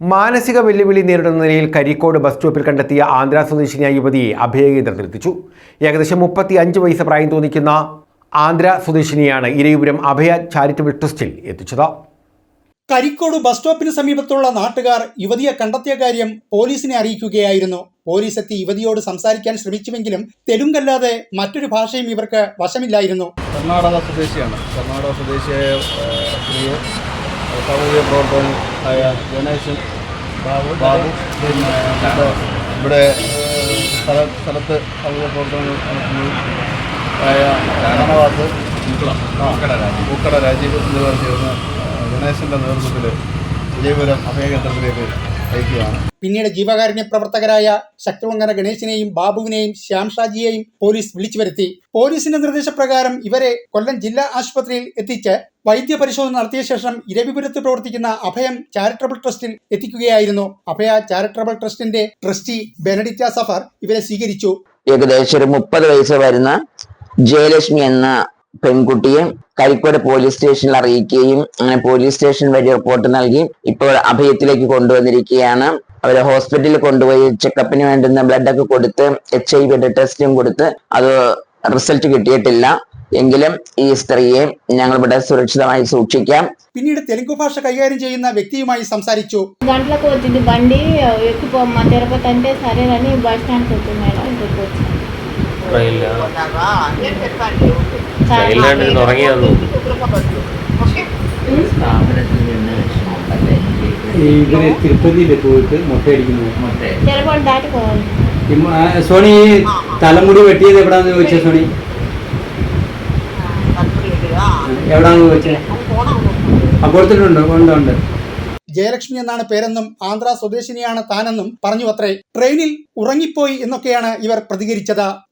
മാനസിക വെല്ലുവിളി നേരിടുന്ന നിലയിൽ കരിക്കോട് ബസ് സ്റ്റോപ്പിൽ കണ്ടെത്തിയ ആന്ധ്ര സ്വദേശിനിയായ യുവതിയെ അഭയകേന്ദ്രത്തിലെത്തിച്ചു ഏകദേശം മുപ്പത്തി അഞ്ച് വയസ്സ് പ്രായം തോന്നിക്കുന്ന ആന്ധ്ര സ്വദേശിനിയാണ് ഇരയുപുരം അഭയ ചാരിറ്റബിൾ ട്രസ്റ്റിൽ എത്തിച്ചത്. കരിക്കോട് ബസ് സ്റ്റോപ്പിന് സമീപത്തുള്ള നാട്ടുകാർ യുവതിയെ കണ്ടെത്തിയ കാര്യം പോലീസിനെ അറിയിക്കുകയായിരുന്നു. പോലീസ് എത്തി യുവതിയോട് സംസാരിക്കാൻ ശ്രമിച്ചുവെങ്കിലും തെലുങ്കല്ലാതെ മറ്റൊരു ഭാഷയും ഇവർക്ക് വശമില്ലായിരുന്നു. കർണാടക സ്വദേശിയാണ്. കർണാടക സ്വദേശിയായ സാമൂഹിക പ്രവർത്തകൻ ആയ ഗണേശൻ ബാബു ബാബു ഇവിടെ സ്ഥല സ്ഥലത്ത് സാമൂഹിക പ്രവർത്തനം നടത്തുന്നു ആയ രാമവാസ് പൂക്കട രാജീവ് എന്നിവർ ചേർന്ന് ഗണേശന്റെ നേതൃത്വത്തിൽ വിജയപുരം അഭയകേന്ദ്രത്തിലേക്ക് അയക്കുകയാണ്. പിന്നീട് ജീവകാരുണ്യ പ്രവർത്തകരായ ശക്തിവങ്കര ഗണേശിനെയും ബാബുവിനെയും ശ്യാംഷാജിയെയും പോലീസ് വിളിച്ചു വരുത്തി. പോലീസിന്റെ നിർദ്ദേശപ്രകാരം ഇവരെ കൊല്ലം ജില്ലാ ആശുപത്രിയിൽ എത്തിച്ച് വൈദ്യപരിശോധന നടത്തിയ ശേഷം ഇരവിപുരത്ത് പ്രവർത്തിക്കുന്ന അഭയം ചാരിറ്റബിൾ ട്രസ്റ്റിൽ എത്തിക്കുകയായിരുന്നു. അഭയ ചാരിറ്റബിൾ ട്രസ്റ്റിന്റെ ട്രസ്റ്റി ബെനഡിറ്റ സഫർ ഇവരെ സ്വീകരിച്ചു. ഏകദേശം ഒരു മുപ്പത് വയസ്സ് വരുന്ന ജയലക്ഷ്മി എന്ന പെൺകുട്ടിയെ കരിക്കോട് പോലീസ് സ്റ്റേഷനിൽ അറിയിക്കുകയും അങ്ങനെ പോലീസ് സ്റ്റേഷൻ വഴി റിപ്പോർട്ട് നൽകി. ഇപ്പോൾ അഭയത്തിലേക്ക് കൊണ്ടുവന്നിരിക്കുകയാണ്. അവരെ ഹോസ്പിറ്റലിൽ കൊണ്ടുപോയി ചെക്കപ്പിന് വേണ്ടുന്ന ബ്ലഡൊക്കെ കൊടുത്ത് എച്ച് ഐ വിയുടെ ടെസ്റ്റും കൊടുത്ത് അത് റിസൾട്ട് കിട്ടിയിട്ടില്ല. എങ്കിലും ഈ സ്ത്രീയെ ഞങ്ങൾ ഇവിടെ സുരക്ഷിതമായി സൂക്ഷിക്കാം. പിന്നീട് തെലുങ്ക് ഭാഷ കൈകാര്യം ചെയ്യുന്ന വ്യക്തിയുമായി സംസാരിച്ചു. గంటలకు వచ్చింది വണ്ടി ఎక్కువ తిరుపతి అంటే సరేనని ബസ് స్టాండ్కి ട്രെയിനിലാണ് ട്രെയിനിലാണ് ഇരുന്ന് ഉറങ്ങിയാന്നു ഇവർ തിരുപ്പതിയിൽ പോയിട്ട് മുട്ടയടിക്കുന്നു സോണി തലമുടി വെട്ടിയത് എവിടാന്ന് ചോദിച്ചത് സോണി? എവിടാന്ന് ചോദിച്ചത് ആ കൊടുത്തിട്ടുണ്ട് ഉണ്ട് ഉണ്ട്. ജയലക്ഷ്മി എന്നാണ് പേരെന്നും ആന്ധ്ര സ്വദേശിനിയാണ് താനെന്നും പറഞ്ഞു അത്രേ. ട്രെയിനിൽ ഉറങ്ങിപ്പോയി എന്നൊക്കെയാണ് ഇവർ പ്രതികരിച്ചത്.